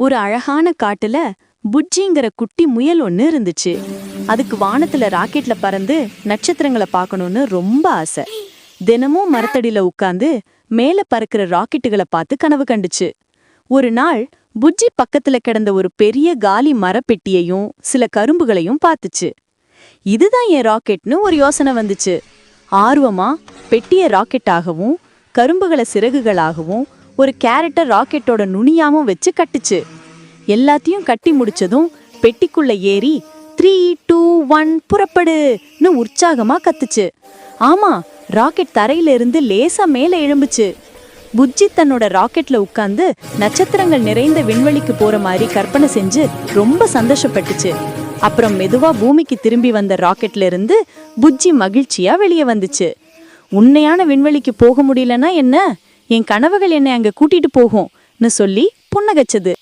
ஒரு அழகான காட்டுல புஜ்ஜிங்கிற குட்டி முயல் ஒன்று இருந்துச்சு. அதுக்கு வானத்துல ராக்கெட்ல பறந்து நட்சத்திரங்களை பார்க்கணும்னு ரொம்ப ஆசை. தினமும் மரத்தடியில உட்காந்து மேல பறக்கிற ராக்கெட்டுகளை பார்த்து கனவு கண்டுச்சு. ஒரு நாள் புஜ்ஜி பக்கத்துல கிடந்த ஒரு பெரிய காலி மரப்பெட்டியையும் சில கரும்புகளையும் பார்த்துச்சு. இதுதான் என் ராக்கெட்னு ஒரு யோசனை வந்துச்சு. ஆர்வமா பெட்டிய ராக்கெட்டாகவும் கரும்புகளை சிறகுகளாகவும் ஒரு கேரட்டை ராக்கெட்டோட நுனியாவும் வச்சு கட்டுச்சு. எல்லாத்தையும் கட்டி முடிச்சதும் பெட்டிக்குள்ள ஏறி த்ரீ டூ ஒன் புறப்படுன்னு உற்சாகமா கத்துச்சு. ஆமா ராக்கெட் தரையில இருந்து லேசா மேல எழும்புச்சு. புஜ்ஜி தன்னோட ராக்கெட்ல உட்கார்ந்து நட்சத்திரங்கள் நிறைந்த விண்வெளிக்கு போற மாதிரி கற்பனை செஞ்சு ரொம்ப சந்தோஷப்பட்டுச்சு. அப்புறம் மெதுவா பூமிக்கு திரும்பி வந்த ராக்கெட்ல இருந்து புஜ்ஜி மகிழ்ச்சியா வெளியே வந்துச்சு. உண்மையான விண்வெளிக்கு போக முடியலன்னா என்ன? என் கனவுகள் என்னை அங்க கூட்டிட்டு போகும்னு சொல்லி புன்னகைச்சது.